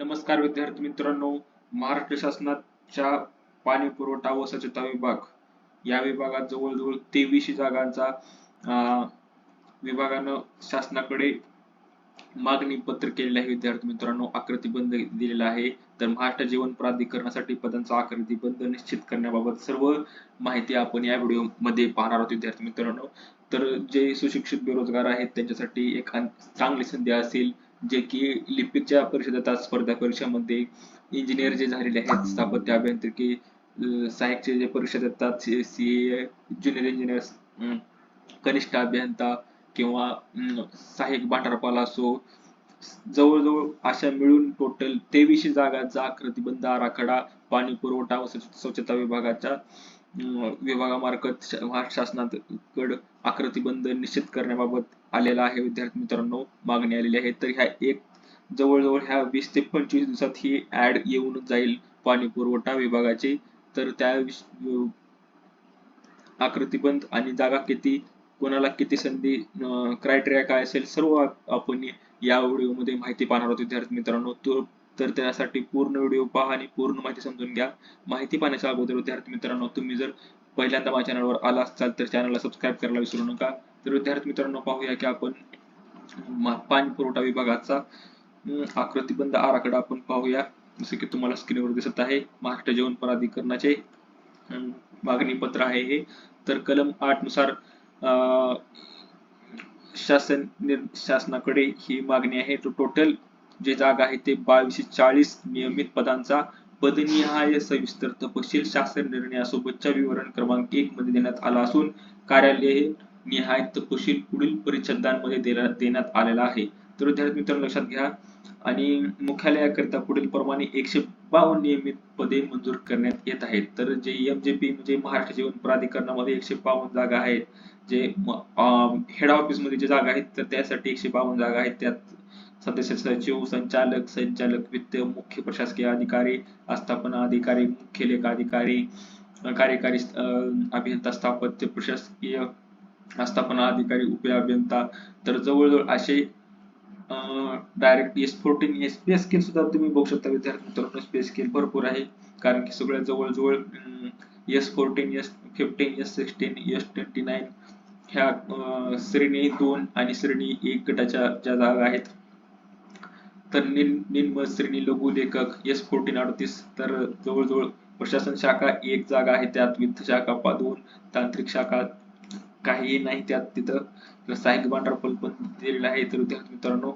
नमस्कार विद्यार्थी मित्रांनो महाराष्ट्र शासनाच्या पाणी पुरवठा व स्वच्छता विभाग या विभागात जवळजवळ तेवीसशे जागांचा विभागानं शासनाकडे मागणी पत्र केलेले आहे विद्यार्थी मित्रांनो. आकृतीबंध दिलेला आहे. तर महाराष्ट्र जीवन प्राधिकरणासाठी पदांचा आकृतीबंध निश्चित करण्याबाबत सर्व माहिती आपण या व्हिडिओमध्ये पाहणार आहोत विद्यार्थी मित्रांनो. तर जे सुशिक्षित बेरोजगार आहेत त्यांच्यासाठी एक चांगली संधी असेल. जे की लिपिकच्या परिषदेत आज स्पर्धा परीक्षामध्ये इंजिनियर जे झालेले आहेत स्थापत्य अभियांत्रिकी सहाय्यकचे जे परीक्षा देतात सी ए ज्युनियर इंजिनियर कनिष्ठ अभियंता किंवा सहाय्यक भांडारपाल असो जवळजवळ अशा मिळून टोटल तेवीसशे जागांचा प्रतिबंध आराखडा पाणी पुरवठा व स्वच्छता विभागाच्या विभागामार्फत महाराष्ट्र शासनाकड आकृतीबंध निश्चित करण्याबाबत आलेला आहे. विद्यार्थी मित्रांनो मागणी आलेली आहे. तर ह्या एक जवळजवळ ह्या वीस ते पंचवीस दिवसात ही ऍड येऊन जाईल पाणी पुरवठा विभागाची. तर त्या आकृतीबंध आणि जागा किती कोणाला किती संधी क्रायटेरिया काय असेल सर्व आपण या व्हिडिओमध्ये माहिती पाहणार आहोत. विद्यार्थी मित्रांनो तो- तर त्यासाठी पूर्ण व्हिडिओ पहा आणि पूर्ण माहिती समजून घ्या. माहिती पाहण्याच्या अगोदर विद्यार्थी मित्रांनो तुम्ही जर पहिल्यांदा माझ्या चॅनलवर आला असाल तर चॅनलला सबस्क्राईब करायला विसरू नका. तर विद्यार्थी मित्रांनो पाहूया की आपण पाणी पुरवठा विभागाचा अं, आकृतीबंध आराखडा आपण पाहूया. जसे की तुम्हाला स्क्रीनवर दिसत आहे महाराष्ट्र जीवन प्राधिकरणाचे मागणी पत्र आहे हे. तर कलम आठनुसार शासन शासनाकडे ही मागणी आहे. तो टोटल जे जागा आहे ते बावीसशे चाळीस नियमित पदांचा पदनिहाय सविस्तर तपशील शासन निर्णयासोबतच्या विवरण क्रमांक एक मध्ये देण्यात आला असून कार्यालय निहाय तपशील पुढील परिच्छेदांमध्ये देण्यात आलेला आहे. तर विद्यार्थी मित्रांनो लक्षात घ्या. आणि मुख्यालयाकरिता पुढील प्रमाणे एकशे बावन्न नियमित पदे मंजूर करण्यात येत आहेत. तर जे एमजेपी म्हणजे महाराष्ट्र जीवन प्राधिकरणामध्ये एकशे बावन्न जागा आहेत. जे हेड ऑफिसमध्ये जे जागा आहेत तर त्यासाठी एकशे बावन्न जागा आहेत. त्यात सदस्य सचिव संचालक संचालक वित्त मुख्य प्रशासकीय अधिकारी आस्थापना अधिकारी मुख्य लेखा अधिकारी कार्यकारी अभियंता स्थापत्य प्रशासकीय आस्थापना अधिकारी उप अभियंता तर जवळजवळ असे direct S fourteen S P scale सुद्धा तुम्ही बघू शकता विद्यार्थी मित्रांनो. स्पेस स्केल भरपूर आहे. कारण की सगळ्या जवळजवळ S fourteen S fifteen S sixteen S twenty nine ह्या श्रेणी दोन आणि श्रेणी एक गटाच्या ज्या जागा आहेत. तर निम निम्न श्रेणी लघु लेखक एस फोर्टीन अडतीस. तर जवळजवळ प्रशासन शाखा एक जागा आहे. त्यात वित्त शाखा दोन तांत्रिक शाखा काही नाही त्यात तिथं तर सहाय्यक पण दिलेलं आहे. तर विद्यार्थी मित्रांनो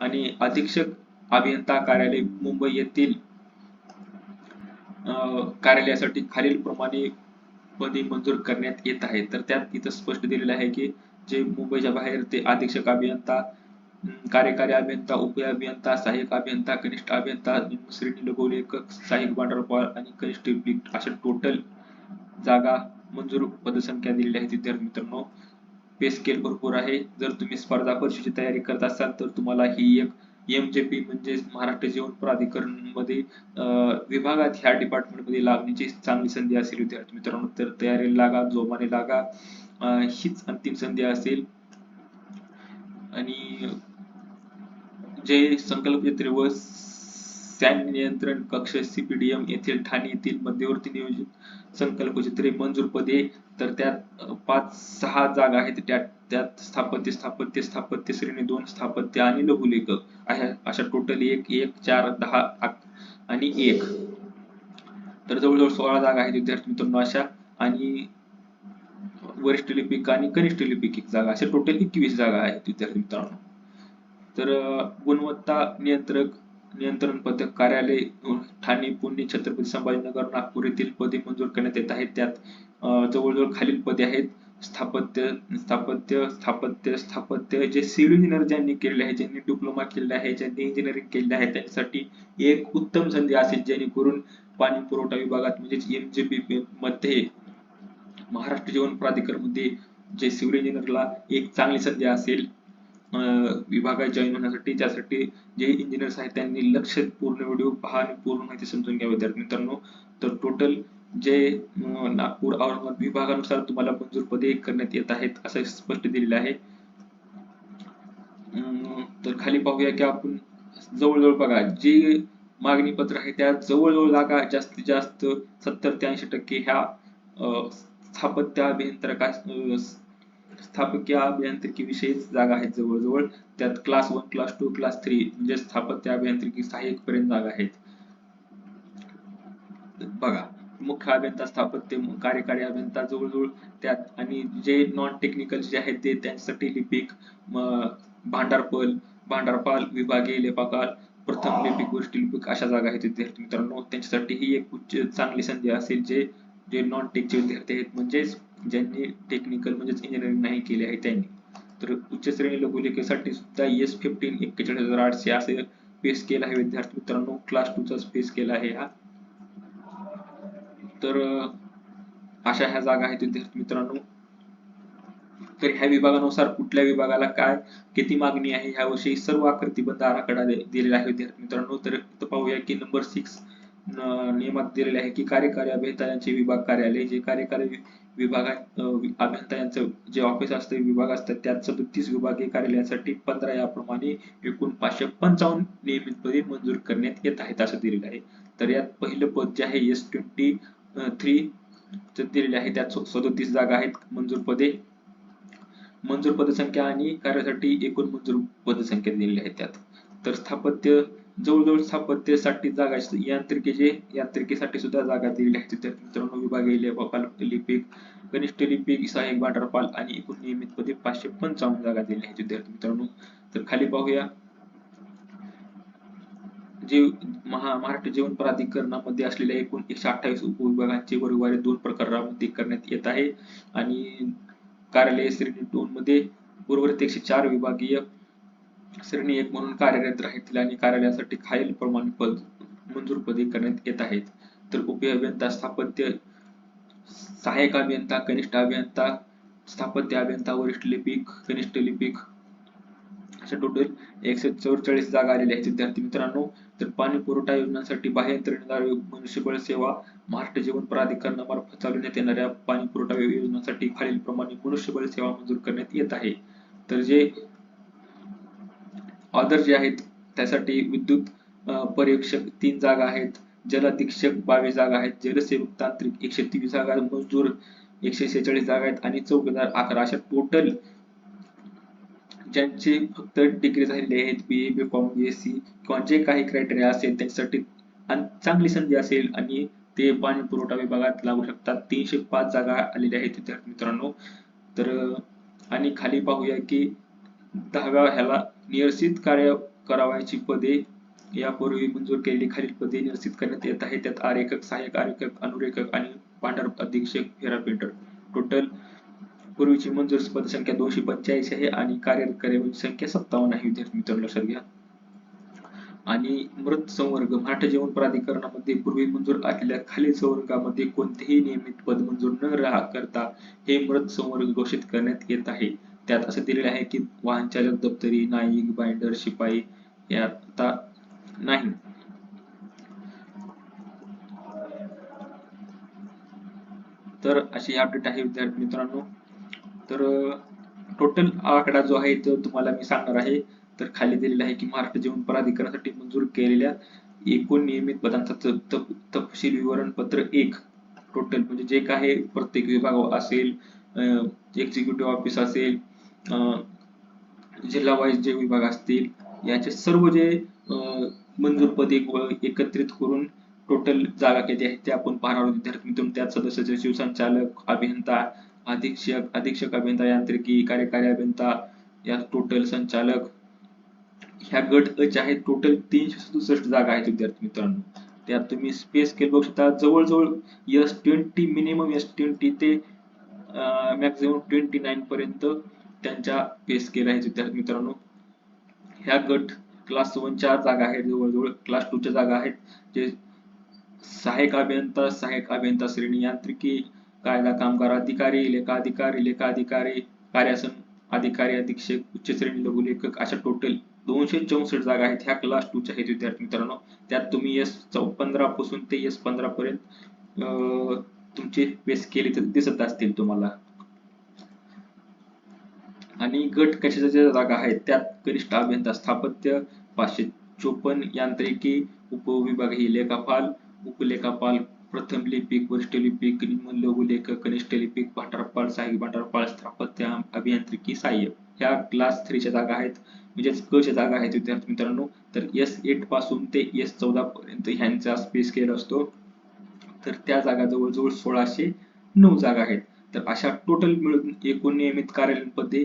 आणि अधीक्षक अभियंता कार्यालय मुंबई येथील अं, कार्यालयासाठी खालील प्रमाणे पदे मंजूर करण्यात येत आहे. तर त्यात इथं स्पष्ट दिलेलं आहे की जे मुंबईच्या बाहेर ते अधीक्षक अभियंता कार्यकारी अभियंता उप अभियंता सहाय्यक अभियंता कनिष्ठ अभियंता निम्न श्रेणी लघुलेखक सहाय्यक भांडारपाल आणि कनिष्ठ अशा टोटल जागा मंजूर पदसंख्या दिलेली आहे. विद्यार्थी मित्रांनो पे स्केल भरपूर आहे. जर तुम्ही स्पर्धा परीक्षेची तयारी करत असाल तर तुम्हाला ही एक एम जे पी म्हणजे महाराष्ट्र जीवन प्राधिकरणमध्ये विभागात ह्या डिपार्टमेंटमध्ये लागण्याची चांगली संधी असेल विद्यार्थी मित्रांनो. तर तयारीला लागा जोमाने लागा. हीच अंतिम संधी असेल. आणि जे संकल्प व सॅन नियंत्रण कक्ष सीपीडीएम येथील ठाणे येथील मध्यवर्ती नियोजित संकल्पचित्रे मंजूर पदे तर त्यात पाच सहा जागा आहेत. त्यात त्यात स्थापत्य स्थापत्य स्थापत्य श्रेणी दोन स्थापत्य आणि लघुलेखक आहे. अशा टोटल एक एक चार दहा आणि एक. तर जवळजवळ सोळा जागा आहेत विद्यार्थी मित्रांनो अशा आणि वरिष्ठ लिपिक आणि कनिष्ठ लिपिक एक जागा. अशा टोटल एकवीस जागा आहेत विद्यार्थी मित्रांनो. तर गुणवत्ता नियंत्रक नियंत्रण पथक कार्यालय ठाणे पुणे छत्रपती संभाजीनगर नागपूर येथील पदे मंजूर करण्यात येत आहेत. त्यात जवळजवळ खालील पदे आहेत. स्थापत्य स्थापत्य स्थापत्य स्थापत्य जे सिव्हिल इंजिनियर ज्यांनी केलेले आहे ज्यांनी डिप्लोमा केलेला आहे ज्यांनी इंजिनिअरिंग केलेले आहे त्यांच्यासाठी एक उत्तम संधी असेल जेणेकरून पाणी पुरवठा विभागात म्हणजेच एमजेपी मध्ये महाराष्ट्र जीवन प्राधिकरणमध्ये जे सिव्हिल इंजिनियरला एक चांगली संधी असेल. विभागात जॉईन होण्यासाठी. ज्यासाठी जे इंजिनियर्स आहेत त्यांनी लक्ष पूर्ण व्हिडिओ पहा आणि पूर्ण माहिती समजून घ्या विद्यार्थी मित्रांनो. तर टोटल जे नागपूर औरंगाबाद विभागानुसार तुम्हाला मंजूर पदे करण्यात येत आहेत असं स्पष्ट दिलेलं आहे. अं, तर खाली पाहूया की आपण जवळजवळ बघा जे मागणी पत्र आहे त्या जवळजवळ जागा जास्तीत जास्त सत्तर ते ऐंशी टक्के ह्या स्थापत्य अभियंत्रिका स्थापकीय अभियांत्रिकी विषयीच जागा आहेत जवळजवळ. त्यात class one class two class three म्हणजे स्थापत्य अभियांत्रिकी सहाय्यक पर्यंत जागा आहेत. बघा मुख्य अभियंता स्थापत्य कार्यकारी अभियंता जवळजवळ त्यात आणि जे नॉन टेक्निकल जे आहेत ते त्यांच्यासाठी लिपिक भांडारपल भांडारपाल विभागीय लेपाकाल प्रथम लिपिक गोष्टी लिपिक अशा जागा आहेत विद्यार्थी मित्रांनो. त्यांच्यासाठी ही एक उच्च चांगली संधी असेल जे जे नॉन टेकचे विद्यार्थी आहेत. म्हणजेच ज्यांनी टेक्निकल म्हणजेच इंजिनिअरिंग नाही केले आहे त्यांनी. तर उच्च श्रेणी लघुलेखेसाठी सुद्धा एस फिफ्टीन एक्केचाळीस हजार आठशे असे पेस केला आहे विद्यार्थी मित्रांनो. क्लास टू चा पेस केला आहे हा. तर अशा ह्या जागा आहेत विद्यार्थी मित्रांनो. तर ह्या विभागानुसार कुठल्या विभागाला काय किती मागणी आहे ह्याविषयी सर्व आकृतीबद्ध आराखडा दिलेला आहे विद्यार्थी मित्रांनो. तर पाहूया की नंबर सिक्स नियमात दिलेले आहे की कार्यकारी अभियंता यांचे विभाग कार्यालय जे कार्यकारी विभागात अभियंता यांचं जे ऑफिस असते विभाग असतात त्यात सदतीस विभागीय कार्यालयासाठी पंधरा याप्रमाणे एकूण पाचशे पंचावन्न नियमित पदे मंजूर करण्यात येत आहेत असं दिलेलं आहे. तर यात पहिलं पद जे आहे एस ट्वेंटी थ्री दिलेले आहे. त्यात सदतीस जागा आहेत मंजूर पदे. मंजूर पदसंख्या आणि कार्यासाठी एकूण मंजूर पदसंख्या दिलेली आहे त्यात. तर स्थापत्य जवळजवळ स्थापत्यसाठी जागा यांत्रिकेचे यांत्रिकीसाठी सुद्धा जागा दिलेल्या आहेत विद्यार्थी मित्रांनो विभागीय लेखापाल लिपिक कनिष्ठ लिपिक सहाय्यक भांडारपाल आणि एकूण नियमित पाचशे पंचावन्न जागा दिलेल्या आहेत विद्यार्थी मित्रांनो. तर खाली पाहूया. जे महा महाराष्ट्र जीवन प्राधिकरणामध्ये असलेल्या एकूण एकशे अठ्ठावीस उपविभागांचे वर्गवारी दोन प्रकारामध्ये करण्यात येत आहे. आणि कार्यालय श्रेणी दोन मध्ये उर्वरित एकशे चार विभागीय श्रेणी एक म्हणून कार्यरत राहतील आणि कार्यालयासाठी खालील प्रमाण पद मंजूर पदे करण्यात येत आहेत. तर उप अभियंता स्थापत्य सहाय्यक अभियंता कनिष्ठ अभियंता स्थापत्य अभियंता वरिष्ठ लिपिक कनिष्ठ लिपिक अशा टोटल एकशे चौवेचाळीस जागा आलेल्या आहेत. विद्यार्थी मित्रांनो तर पाणी पुरवठा योजनांसाठी बाह्य यंत्रणेदार मनुष्यबळ सेवा महाराष्ट्र जीवन प्राधिकरणामार्फत चालवण्यात येणाऱ्या पाणी पुरवठा योजनांसाठी खालील प्रमाणे मनुष्यबळ सेवा मंजूर करण्यात येत आहे. तर जे ऑदर जे आहेत त्यासाठी विद्युत पर्यवेक्षक तीन जागा आहेत. जलअधीक्षक बावीस जागा आहेत. जलसेवक तांत्रिक एकशे तेवीस जागा मजदूर एकशे शेहेचाळीस जागा आहेत. आणि चौकीदार अकरा. अशा टोटल ज्यांचे फक्त डिग्री झालेले आहेत B A B com B S C किंवा जे काही क्रायटेरिया असेल त्यांच्यासाठी चांगली संधी असेल आणि ते पाणी पुरवठा विभागात लागू शकतात. तीनशे पाच जागा आलेल्या आहेत विद्यार्थी मित्रांनो. तर आणि खाली पाहूया की दहाव्या ह्याला निरसित कार्य करावायची पदे यापूर्वी मंजूर केलेली खालील पदे निरसित करण्यात येत आहेत. त्यात आरेखक सहाय्यक आरेखक अनुरेखक आणि पांढर अधीक्षक फेरापेटर टोटल पूर्वीची मंजूर पदसंख्या दोनशे पंच्याऐंशी आहे आणि कार्यरत कार्यावधी संख्या सत्तावन्न आहे. विद्यार्थी मित्रांनो लक्षात घ्या. आणि मृत संवर्ग मराठा जीवन प्राधिकरणामध्ये पूर्वी मंजूर असलेल्या खालील संवर्गामध्ये कोणतेही नियमित पद मंजूर न राहा करता हे मृत संवर्ग घोषित करण्यात येत आहे. त्यात असं दिलेलं आहे की वाहन चालक दप्तरी नाईक बाइंडर शिपाई आता नाही. तर अशी अपडेट आहे विद्यार्थी मित्रांनो. तर टोटल आकडा जो आहे तो तुम्हाला मी सांगणार आहे. तर खाली दिलेला आहे की महाराष्ट्र जीवन प्राधिकरणासाठी मंजूर केलेल्या एकूण नियमित पदांचा तपशील विवरण पत्र एक. टोटल म्हणजे जे काही प्रत्येक विभाग असेल एक्झिक्युटिव्ह ऑफिस असेल जिल्हा वाईज जे विभाग असतील याचे सर्व जे मंजूर पदे एकत्रित करून टोटल जागा किती आहेत ते आपण पाहणार आहोत. विद्यार्थी मित्रांनो त्यात सदस्याचे शिवसंचालक अभियंता अधीक्षक अधीक्षक अभियंता यांत्रिकी कार्यकारी अभियंता या टोटल संचालक. ह्या गट अच आहेत टोटल तीनशे सदुसष्ट जागा आहेत विद्यार्थी मित्रांनो. त्यात तुम्ही स्पेस केल बघू शकता. जवळजवळ S twenty minimum S twenty ते मॅक्झिमम ट्वेंटी नाईन पर्यंत त्यांच्या पेस केल्या आहेत विद्यार्थी मित्रांनो. ह्या गट क्लास वनच्या जागा आहेत जवळजवळ क्लास टू च्या जागा आहेत. जे सहाय्यक अभियंता सहाय्यक अभियंता श्रेणी यांत्रिकी कायदा कामगार अधिकारी लेखा अधिकारी लेखा अधिकारी कार्यासन अधिकारी अधीक्षक उच्च श्रेणी लघुलेखक अशा टोटल दोनशे चौसष्ट जागा आहेत ह्या क्लास टू च्या आहेत विद्यार्थी मित्रांनो. त्यात तुम्ही एस पंधरा पासून ते एस पंधरा पर्यंत तुमचे पेस केले तर दिसत असतील तुम्हाला. आणि गट कशाच्या जागा आहेत त्यात कनिष्ठ अभियंता स्थापत्य पाचशे चोपन्न यांत्रिकी उपविभाग ही लेखापाल उपलेखापाल प्रथम लिपिक वरिष्ठ लिपिक निम्न लघु लेखक कनिष्ठ लिपिक भाटारपाल सहाय्यक भाटारपाल स्थापत्य अभियांत्रिकी सहाय्यक. ह्या क्लास थ्रीच्या जागा आहेत. म्हणजेच क च्या जागा आहेत विद्यार्थी मित्रांनो. तर एस एटपासून ते एस चौदा पर्यंत ह्यांचा स्पेस स्केल असतो. तर त्या जागा जवळजवळ सोळाशे नऊ जागा आहेत. तर अशा टोटल मिळून एकूण नियमित कार्यालयीन पदे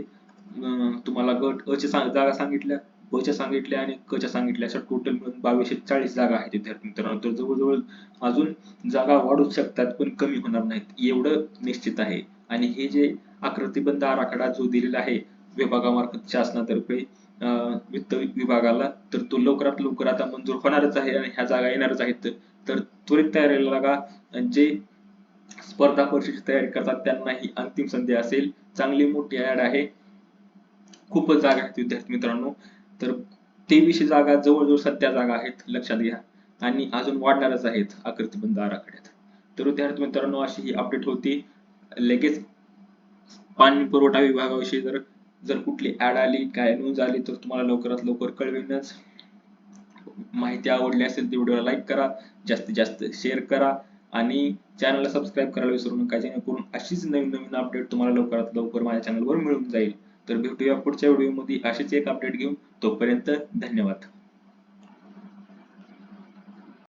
तुम्हाला गट अ च्या जागा सांगितल्या ब च्या सांगितल्या आणि क च्या सांगितल्या. अशा टोटल मिळून बावीसशे चाळीस जागा आहेत विद्यार्थी मित्रांनो. तर जवळजवळ अजून जागा वाढू शकतात पण कमी होणार नाहीत. एवढं निश्चित आहे. आणि हे जे आकृतीबंध आराखडा जो दिलेला आहे विभागामार्फत शासनातर्फे वित्त विभागाला तर तो लवकरात लवकर आता मंजूर होणारच आहे आणि ह्या जागा येणारच आहेत. तर त्वरित तयारीला लागा. जे स्पर्धा परीक्षेची तयारी करतात त्यांना ही अंतिम संधी असेल. चांगली मोठी ॲड आहे. खूपच जागा आहेत विद्यार्थी मित्रांनो. तर तेवीसशे जागा जवळजवळ सध्या जागा आहेत लक्षात घ्या. आणि अजून वाढणारच आहेत आकृतीबंद आराखड्यात. तर विद्यार्थी मित्रांनो अशी ही अपडेट होती. लगेच पाणी पुरवठा विभागाविषयी जर जर कुठली ऍड आली काय न्यूज आली तर तुम्हाला लवकरात लवकर कळवेनच. माहिती आवडली असेल तर व्हिडिओला लाईक करा जास्तीत जास्त शेअर करा आणि चॅनलला सबस्क्राईब करायला विसरू नका जेणेकरून अशीच नवीन नवीन अपडेट तुम्हाला लवकरात लवकर माझ्या चॅनलवर मिळून जाईल. तर भेटूया पुढच्या व्हिडिओमध्ये अशीच एक अपडेट घेऊन तोपर्यंत धन्यवाद.